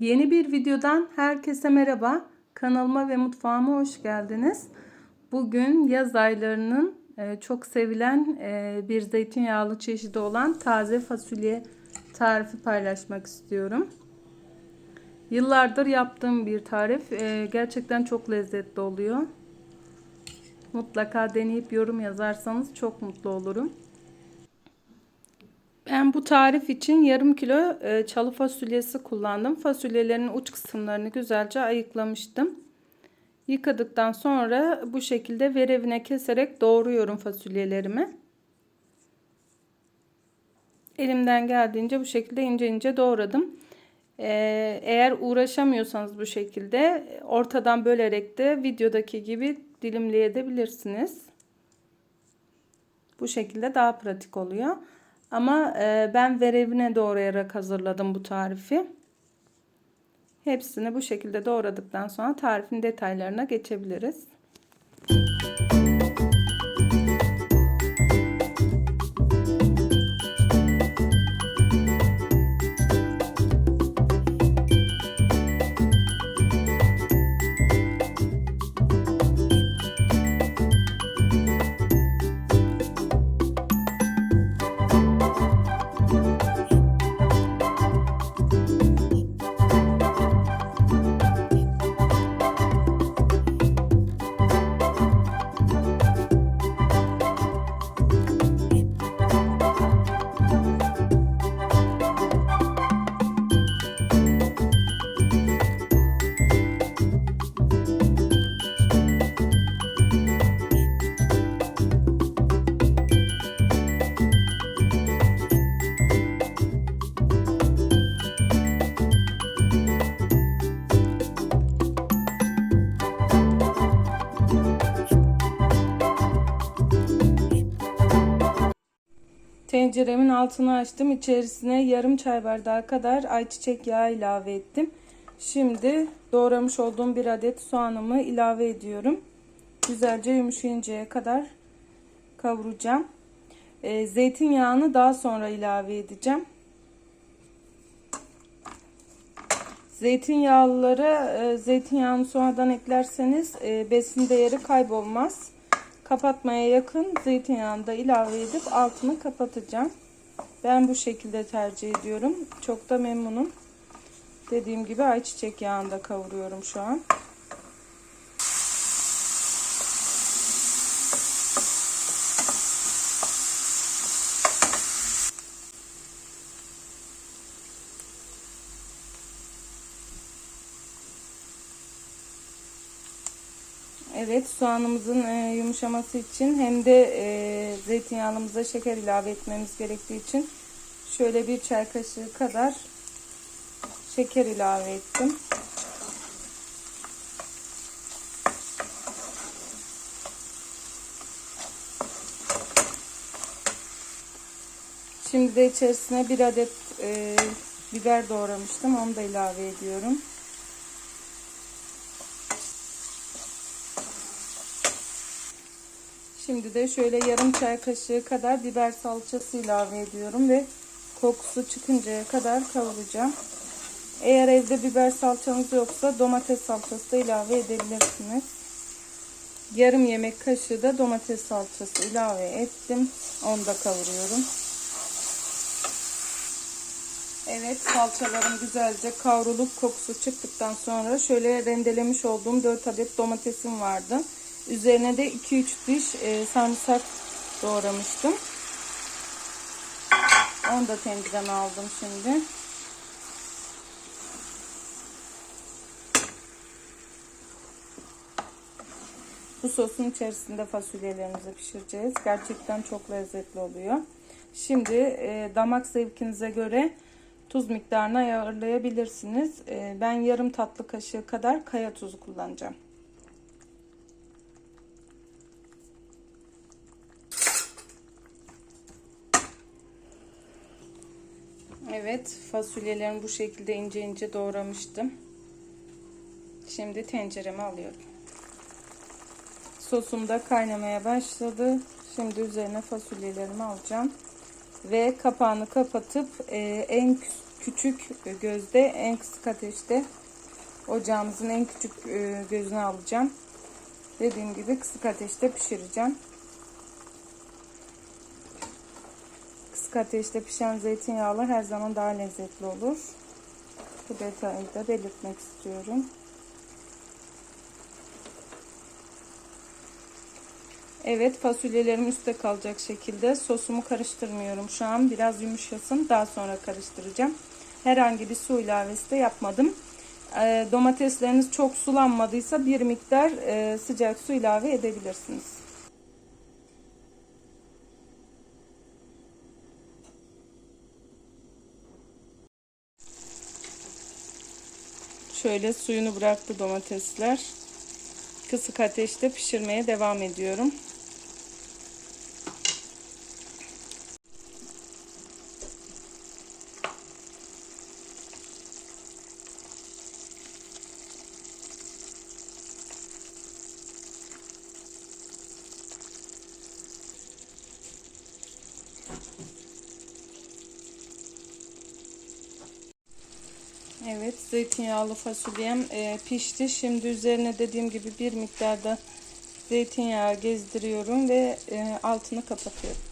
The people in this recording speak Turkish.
Yeni bir videodan herkese merhaba. Kanalıma ve mutfağıma hoş geldiniz. Bugün yaz aylarının e, çok sevilen e, bir zeytinyağlı çeşidi olan taze fasulye tarifi paylaşmak istiyorum. Yıllardır yaptığım bir tarif. E, gerçekten çok lezzetli oluyor. Mutlaka deneyip yorum yazarsanız çok mutlu olurum. Ben bu tarif için yarım kilo e, çalı fasulyesi kullandım. Fasulyelerin uç kısımlarını güzelce ayıklamıştım. Yıkadıktan sonra bu şekilde verevine keserek doğruyorum fasulyelerimi. Elimden geldiğince bu şekilde ince ince doğradım. Ee, eğer uğraşamıyorsanız bu şekilde ortadan bölerek de videodaki gibi dilimleyebilirsiniz. Bu şekilde daha pratik oluyor. Ama e, ben verevine doğrayarak hazırladım bu tarifi. Hepsini bu şekilde doğradıktan sonra tarifin detaylarına geçebiliriz. Tenceremin altını açtım. İçerisine yarım çay bardağı kadar ayçiçek yağı ilave ettim. Şimdi doğramış olduğum bir adet soğanımı ilave ediyorum. Güzelce yumuşayıncaya kadar kavuracağım. E, zeytinyağını daha sonra ilave edeceğim. Zeytinyağlılara e, zeytinyağını sonradan eklerseniz e, besin değeri kaybolmaz kapatmaya yakın zeytinyağını da ilave edip altını kapatacağım. Ben bu şekilde tercih ediyorum. Çok da memnunum. Dediğim gibi ayçiçek yağında kavuruyorum şu an. Evet soğanımızın e, yumuşaması için hem de e, zeytinyağımıza şeker ilave etmemiz gerektiği için şöyle bir çay kaşığı kadar şeker ilave ettim. Şimdi de içerisine bir adet e, biber doğramıştım. Onu da ilave ediyorum. Şimdi de şöyle yarım çay kaşığı kadar biber salçası ilave ediyorum ve kokusu çıkıncaya kadar kavuracağım. Eğer evde biber salçanız yoksa domates salçası da ilave edebilirsiniz. Yarım yemek kaşığı da domates salçası ilave ettim. Onu da kavuruyorum. Evet salçalarım güzelce kavrulup kokusu çıktıktan sonra şöyle rendelemiş olduğum 4 adet domatesim vardı. Üzerine de 2-3 diş e, sarımsak doğramıştım. Onu da tencereme aldım şimdi. Bu sosun içerisinde fasulyelerimizi pişireceğiz. Gerçekten çok lezzetli oluyor. Şimdi e, damak zevkinize göre tuz miktarını ayarlayabilirsiniz. E, ben yarım tatlı kaşığı kadar kaya tuzu kullanacağım. Evet fasulyelerimi bu şekilde ince ince doğramıştım. Şimdi tencereme alıyorum. Sosum da kaynamaya başladı. Şimdi üzerine fasulyelerimi alacağım. Ve kapağını kapatıp e, en küçük gözde en kısık ateşte ocağımızın en küçük e, gözünü alacağım. Dediğim gibi kısık ateşte pişireceğim. Kısık ateşte pişen zeytinyağlı her zaman daha lezzetli olur. Bu detayı da belirtmek istiyorum. Evet fasulyelerim üstte kalacak şekilde sosumu karıştırmıyorum şu an. Biraz yumuşasın daha sonra karıştıracağım. Herhangi bir su ilavesi de yapmadım. E, domatesleriniz çok sulanmadıysa bir miktar e, sıcak su ilave edebilirsiniz. Şöyle suyunu bıraktı domatesler. Kısık ateşte pişirmeye devam ediyorum. Evet zeytinyağlı fasulyem e, pişti. Şimdi üzerine dediğim gibi bir miktarda zeytinyağı gezdiriyorum ve e, altını kapatıyorum.